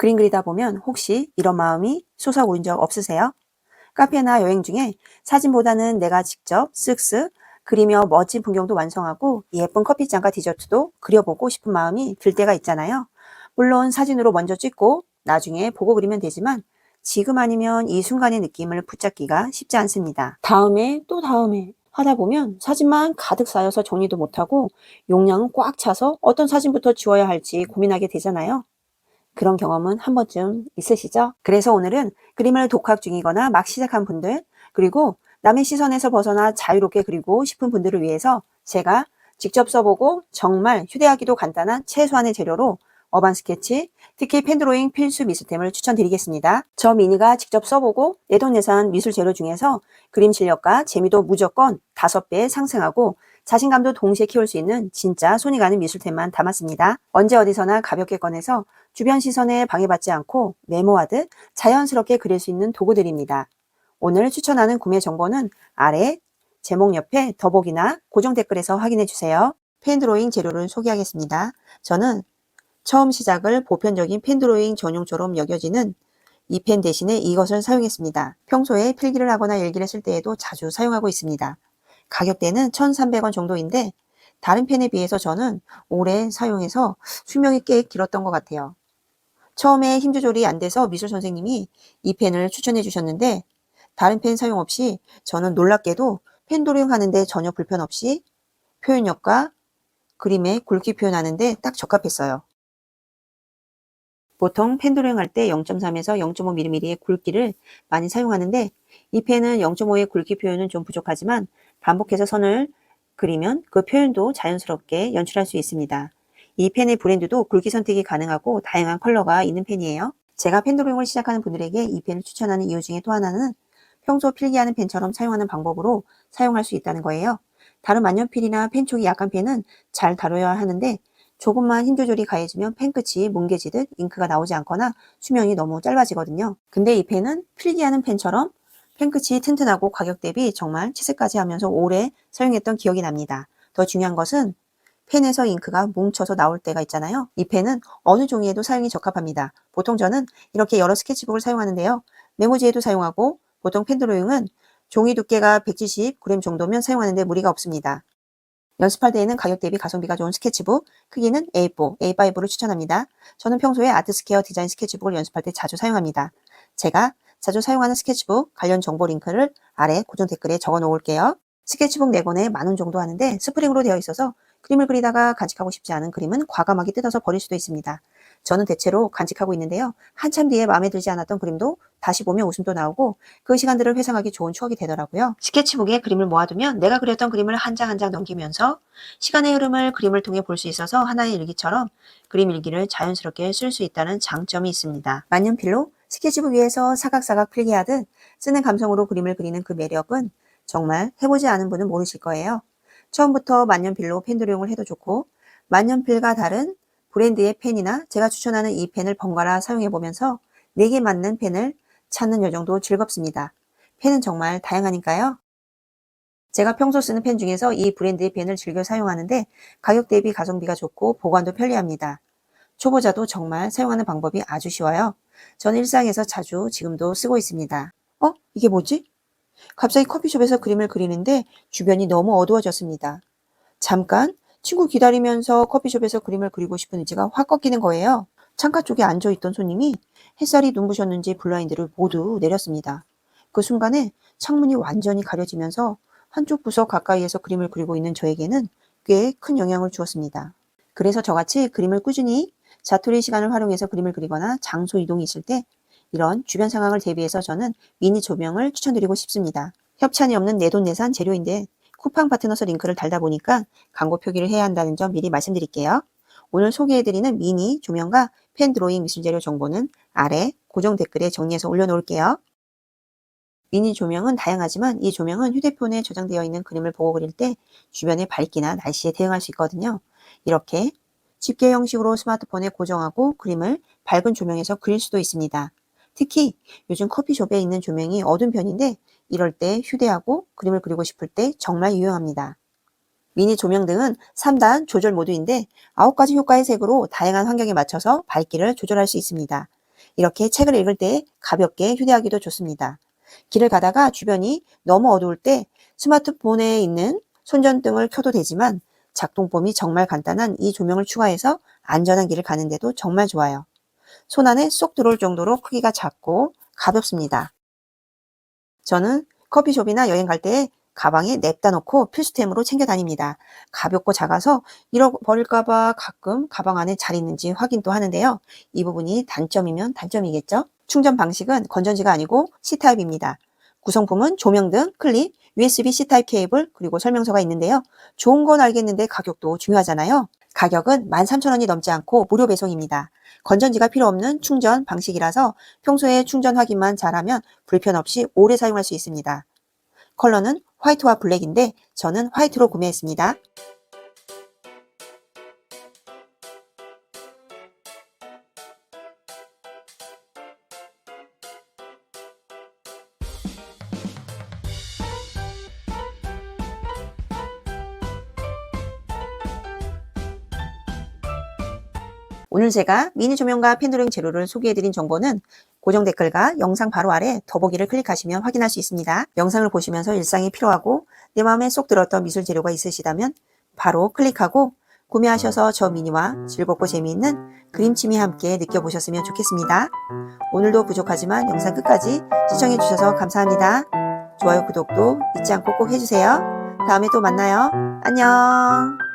그림 그리다 보면 혹시 이런 마음이 솟아오른 적 없으세요? 카페나 여행 중에 사진보다는 내가 직접 쓱쓱 그리며 멋진 풍경도 완성하고 예쁜 커피잔과 디저트도 그려보고 싶은 마음이 들 때가 있잖아요. 물론 사진으로 먼저 찍고 나중에 보고 그리면 되지만 지금 아니면 이 순간의 느낌을 붙잡기가 쉽지 않습니다. 다음에 또 다음에 하다 보면 사진만 가득 쌓여서 정리도 못하고 용량은 꽉 차서 어떤 사진부터 지워야 할지 고민하게 되잖아요. 그런 경험은 한 번쯤 있으시죠? 그래서 오늘은 그림을 독학 중이거나 막 시작한 분들, 그리고 남의 시선에서 벗어나 자유롭게 그리고 싶은 분들을 위해서 제가 직접 써보고 정말 휴대하기도 간단한 최소한의 재료로 어반 스케치, 특히 펜드로잉 필수 미술템을 추천드리겠습니다. 저 미니가 직접 써보고 내돈내산 미술 재료 중에서 그림 실력과 재미도 무조건 5배 상승하고 자신감도 동시에 키울 수 있는 진짜 손이 가는 미술템만 담았습니다. 언제 어디서나 가볍게 꺼내서 주변 시선에 방해받지 않고 메모하듯 자연스럽게 그릴 수 있는 도구들입니다. 오늘 추천하는 구매 정보는 아래 제목 옆에 더보기나 고정 댓글에서 확인해 주세요. 펜드로잉 재료를 소개하겠습니다. 저는 처음 시작을 보편적인 펜드로잉 전용처럼 여겨지는 이 펜 대신에 이것을 사용했습니다. 평소에 필기를 하거나 일기를 쓸 때에도 자주 사용하고 있습니다. 가격대는 1,300원 정도인데 다른 펜에 비해서 저는 오래 사용해서 수명이 꽤 길었던 것 같아요. 처음에 힘 조절이 안 돼서 미술 선생님이 이 펜을 추천해 주셨는데 다른 펜 사용 없이 저는 놀랍게도 펜도링 하는데 전혀 불편 없이 표현력과 그림의 굵기 표현하는데 딱 적합했어요. 보통 펜도링 할때 0.3에서 0.5mm의 굵기를 많이 사용하는데 이 펜은 0.5의 굵기 표현은 좀 부족하지만 반복해서 선을 그리면 그 표현도 자연스럽게 연출할 수 있습니다. 이 펜의 브랜드도 굵기 선택이 가능하고 다양한 컬러가 있는 펜이에요. 제가 펜도링을 시작하는 분들에게 이 펜을 추천하는 이유 중에 또 하나는 평소 필기하는 펜처럼 사용하는 방법으로 사용할 수 있다는 거예요. 다른 만년필이나 펜촉이 약한 펜은 잘 다뤄야 하는데 조금만 힘 조절이 가해지면 펜 끝이 뭉개지듯 잉크가 나오지 않거나 수명이 너무 짧아지거든요. 근데 이 펜은 필기하는 펜처럼 펜 끝이 튼튼하고 가격 대비 정말 치색까지 하면서 오래 사용했던 기억이 납니다. 더 중요한 것은 펜에서 잉크가 뭉쳐서 나올 때가 있잖아요. 이 펜은 어느 종이에도 사용이 적합합니다. 보통 저는 이렇게 여러 스케치북을 사용하는데요. 메모지에도 사용하고 보통 펜드로잉은 종이 두께가 170g 정도면 사용하는데 무리가 없습니다. 연습할 때에는 가격 대비 가성비가 좋은 스케치북, 크기는 A4, A5를 추천합니다. 저는 평소에 아트스케어 디자인 스케치북을 연습할 때 자주 사용합니다. 제가 자주 사용하는 스케치북 관련 정보 링크를 아래 고정 댓글에 적어 놓을게요. 스케치북 4권에 만 원 정도 하는데 스프링으로 되어 있어서 그림을 그리다가 간직하고 싶지 않은 그림은 과감하게 뜯어서 버릴 수도 있습니다. 저는 대체로 간직하고 있는데요. 한참 뒤에 마음에 들지 않았던 그림도 다시 보면 웃음도 나오고 그 시간들을 회상하기 좋은 추억이 되더라고요. 스케치북에 그림을 모아두면 내가 그렸던 그림을 한 장 한 장 넘기면서 시간의 흐름을 그림을 통해 볼 수 있어서 하나의 일기처럼 그림 일기를 자연스럽게 쓸 수 있다는 장점이 있습니다. 만년필로 스케치북 위에서 사각사각 필기하듯 쓰는 감성으로 그림을 그리는 그 매력은 정말 해보지 않은 분은 모르실 거예요. 처음부터 만년필로 펜드로잉을 해도 좋고 만년필과 다른 브랜드의 펜이나 제가 추천하는 이 펜을 번갈아 사용해 보면서 내게 맞는 펜을 찾는 여정도 즐겁습니다. 펜은 정말 다양하니까요. 제가 평소 쓰는 펜 중에서 이 브랜드의 펜을 즐겨 사용하는데 가격 대비 가성비가 좋고 보관도 편리합니다. 초보자도 정말 사용하는 방법이 아주 쉬워요. 저는 일상에서 자주 지금도 쓰고 있습니다. 어? 이게 뭐지? 갑자기 커피숍에서 그림을 그리는데 주변이 너무 어두워졌습니다. 잠깐 친구 기다리면서 커피숍에서 그림을 그리고 싶은 의지가 확 꺾이는 거예요. 창가 쪽에 앉아있던 손님이 햇살이 눈부셨는지 블라인드를 모두 내렸습니다. 그 순간에 창문이 완전히 가려지면서 한쪽 부서 가까이에서 그림을 그리고 있는 저에게는 꽤 큰 영향을 주었습니다. 그래서 저같이 그림을 꾸준히 자투리 시간을 활용해서 그림을 그리거나 장소 이동이 있을 때 이런 주변 상황을 대비해서 저는 미니 조명을 추천드리고 싶습니다. 협찬이 없는 내돈내산 재료인데 쿠팡 파트너서 링크를 달다 보니까 광고 표기를 해야 한다는 점 미리 말씀드릴게요. 오늘 소개해드리는 미니 조명과 펜 드로잉 미술재료 정보는 아래 고정 댓글에 정리해서 올려놓을게요. 미니 조명은 다양하지만 이 조명은 휴대폰에 저장되어 있는 그림을 보고 그릴 때 주변의 밝기나 날씨에 대응할 수 있거든요. 이렇게 집게 형식으로 스마트폰에 고정하고 그림을 밝은 조명에서 그릴 수도 있습니다. 특히 요즘 커피숍에 있는 조명이 어두운 편인데 이럴 때 휴대하고 그림을 그리고 싶을 때 정말 유용합니다. 미니 조명 등은 3단 조절 모드인데 9가지 효과의 색으로 다양한 환경에 맞춰서 밝기를 조절할 수 있습니다. 이렇게 책을 읽을 때 가볍게 휴대하기도 좋습니다. 길을 가다가 주변이 너무 어두울 때 스마트폰에 있는 손전등을 켜도 되지만 작동법이 정말 간단한 이 조명을 추가해서 안전한 길을 가는데도 정말 좋아요. 손 안에 쏙 들어올 정도로 크기가 작고 가볍습니다. 저는 커피숍이나 여행 갈 때 가방에 냅다 놓고 필수템으로 챙겨 다닙니다. 가볍고 작아서 잃어버릴까봐 가끔 가방 안에 잘 있는지 확인도 하는데요. 이 부분이 단점이면 단점이겠죠? 충전 방식은 건전지가 아니고 C타입입니다. 구성품은 조명등, 클립, USB C타입 케이블, 그리고 설명서가 있는데요. 좋은 건 알겠는데 가격도 중요하잖아요. 가격은 13,000원이 넘지 않고 무료 배송입니다. 건전지가 필요 없는 충전 방식이라서 평소에 충전 확인만 잘하면 불편 없이 오래 사용할 수 있습니다. 컬러는 화이트와 블랙인데 저는 화이트로 구매했습니다. 오늘 제가 미니 조명과 펜드로잉 재료를 소개해드린 정보는 고정 댓글과 영상 바로 아래 더보기를 클릭하시면 확인할 수 있습니다. 영상을 보시면서 일상이 필요하고 내 마음에 쏙 들었던 미술 재료가 있으시다면 바로 클릭하고 구매하셔서 저 미니와 즐겁고 재미있는 그림침이 함께 느껴보셨으면 좋겠습니다. 오늘도 부족하지만 영상 끝까지 시청해주셔서 감사합니다. 좋아요, 구독도 잊지 않고 꼭 해주세요. 다음에 또 만나요. 안녕.